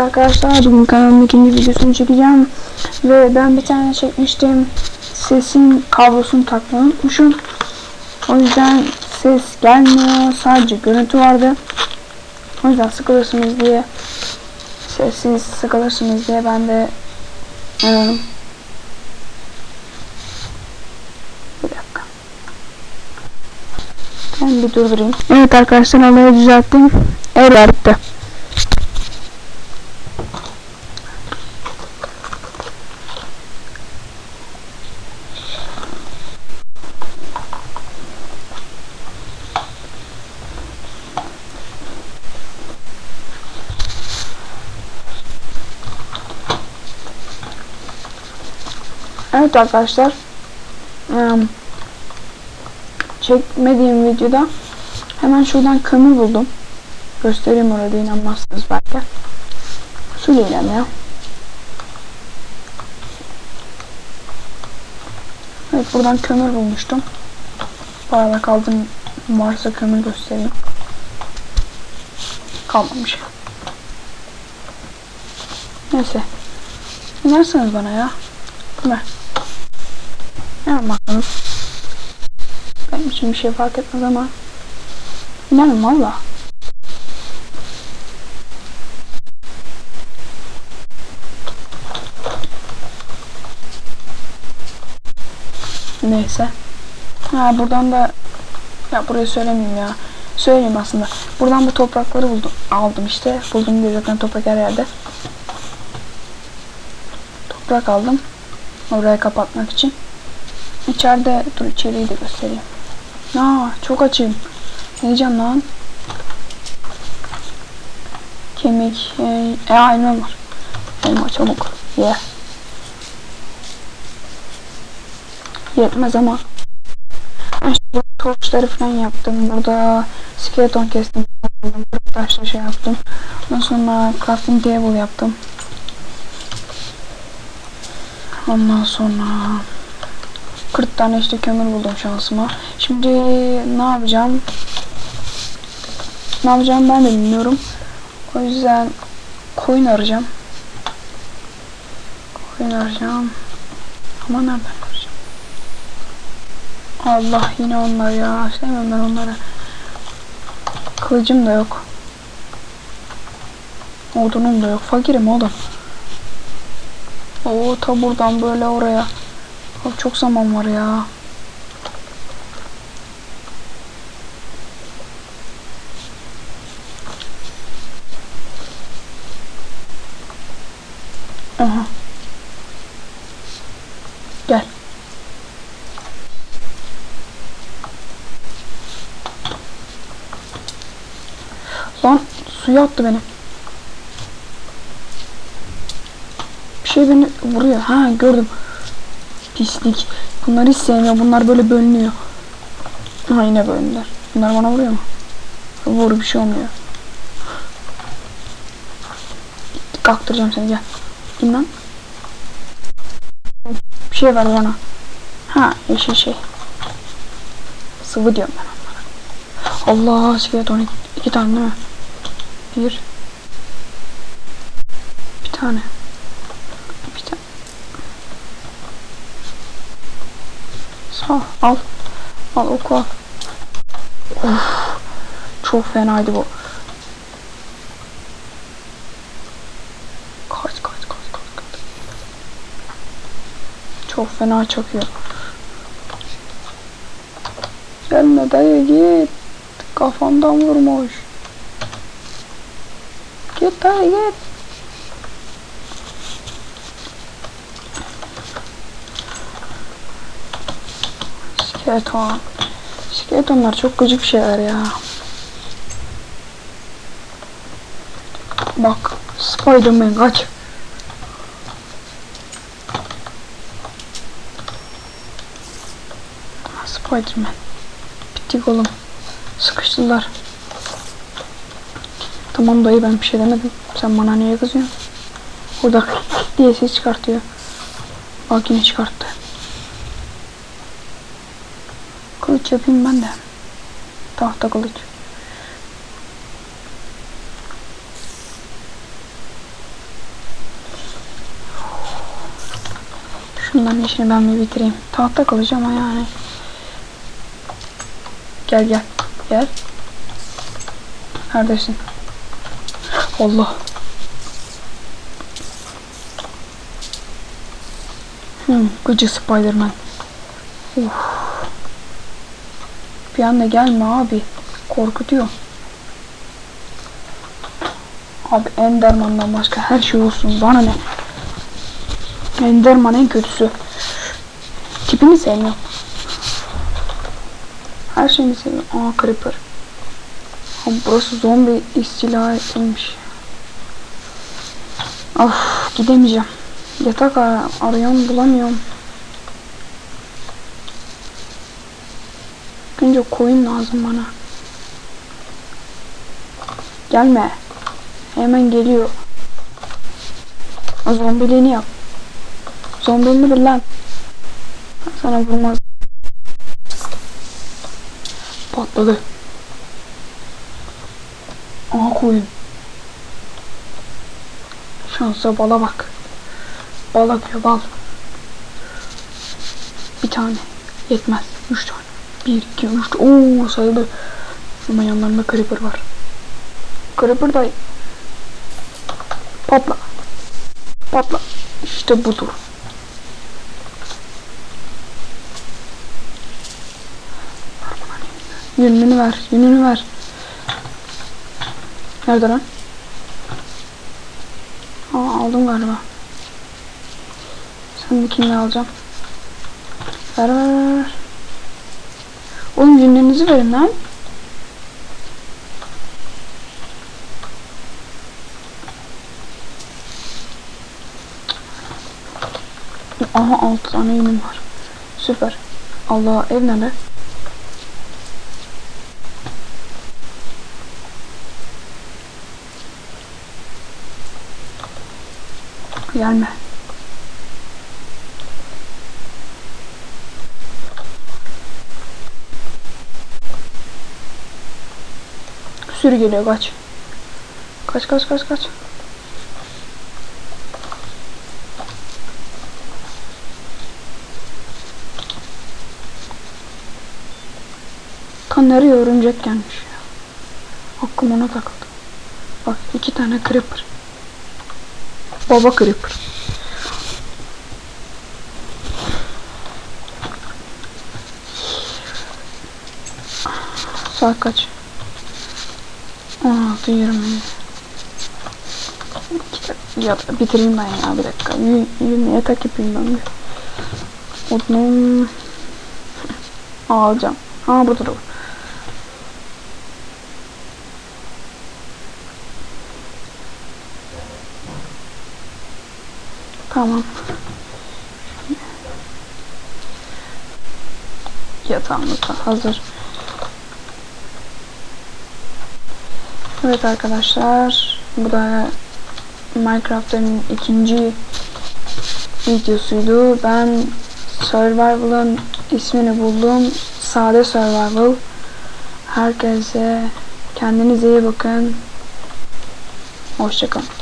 Evet arkadaşlar bugün kanalımın ikinci videosunu çekeceğim. Ve ben bir tane çekmiştim. Sesin kablosunu takmayı unutmuşum. O yüzden ses gelmiyor. Sadece görüntü vardı. O yüzden sıkılırsınız diye sessiz sıkılırsınız diye ben de ıı, bir dakika. Ben bir durdurayım. Evet arkadaşlar olayı düzelttim. Error Evet arkadaşlar. Çekmediğim videoda hemen şuradan kömür buldum. Göstereyim orada inanmazsınız belki. Söyleyeceğim ya. Evet buradan kömür bulmuştum. Bu arada kaldım varsa kömür göstereyim. Kalmamış. Neyse. İnerseniz bana ya. Ver. Ne bakalım. Benim için bir şey fark etmez ama. İnanın valla. Neyse. Ha buradan da ya burayı söylemeyeyim ya. Söyleyeyim aslında. Buradan bu toprakları buldum. Aldım işte. Buldum diye zaten toprak her yerde. Toprak aldım. Orayı kapatmak için. İçeride dur içeriği de göstereyim. Aa çok açayım. Ne lan? Kemik. E, e elma var. Elma çabuk. Ye. Yetmez ama. Ben işte torçları falan yaptım. Burada skeleton kestim. Burada taşla şey yaptım. Ondan sonra crafting table yaptım. Ondan sonra 40 tane işte kömür buldum şansıma. Şimdi ne yapacağım? Ne yapacağım ben de bilmiyorum. O yüzden koyun arayacağım. Koyun arayacağım. Ama nereden arayacağım? Allah yine onlar ya. Sevmem ben onları. Kılıcım da yok. Odunum da yok. Fakirim oğlum. Oo ta buradan böyle oraya. Abi çok zaman var ya. Aha. Gel. Lan suya attı beni. Bir şey beni vuruyor. Ha gördüm. Pislik. Bunları hiç sevmiyorum. Bunlar böyle bölünüyor. Ha yine bölündüler. Bunlar bana vuruyor mu? Vur bir şey olmuyor. Kalktıracağım seni gel. İn lan. Bir şey ver bana. Ha yeşil şey. Sıvı diyorum ben. Allah skeleton iki tane değil mi? Bir. Bir tane. Bir tane. Sağ al. Al oku al. Of. Çok fenaydı bu. Kaç kaç kaç kaç kaç. Çok fena çakıyor. Gelme dayı git. Kafamdan vurmuş. Git dayı git. Skeleton. Skeletonlar çok gıcık şeyler ya. Bak. Spiderman kaç. Spiderman. Bittik oğlum. Sıkıştılar. Tamam dayı ben bir şey demedim. Sen bana niye kızıyorsun? Burada diye ses çıkartıyor. Bak yine çıkarttı. yapayım ben de. Tahta kılıç. Şunların işini ben bir bitireyim. Tahta kılıç ama yani. Gel gel. Gel. Neredesin? Allah. Hmm, gıcı Spiderman. Uf. Bir anda gelme abi. Korkutuyor. Abi Enderman'dan başka her şey olsun. Bana ne? Enderman en kötüsü. Tipini sevmiyorum. Her şeyini seviyorum. Aa Creeper. Abi burası zombi istila edilmiş. Of gidemeyeceğim. Yatak ar arıyorum bulamıyorum. Önce koyun lazım bana. Gelme. Hemen geliyor. Zombiliğini yap. Zombiliğini bil lan. Sana vurmaz. Patladı. Aha koyun. Şansa bala bak. Bal akıyor bal. Bir tane. Yetmez. Üç tane. Bir, iki, üç. Oo sayılır. Ama yanlarında creeper var. Creeper da patla. Patla. İşte budur. Yününü ver. Yününü ver. Nerede lan? Aa aldım galiba. Sen kimle alacağım? Ver ver ver. Oğlum yünlerinizi verin lan. Aha 6 tane yünüm var. Süper. Allah ev nerede? Gelme. Sürü geliyor kaç. Kaç kaç kaç kaç. Kan örümcek gelmiş ya. Aklım ona takıldı. Bak iki tane creeper. Baba creeper. Saat kaç? 16 20. Ya bitireyim ben ya bir dakika. Y yün yatak yapayım ben bir. Odunum. Alacağım. Ha burada da var. Tamam. Yatağımız da hazır. Evet arkadaşlar. Bu da Minecraft'ın ikinci videosuydu. Ben Survival'ın ismini buldum. Sade Survival. Herkese kendinize iyi bakın. Hoşçakalın.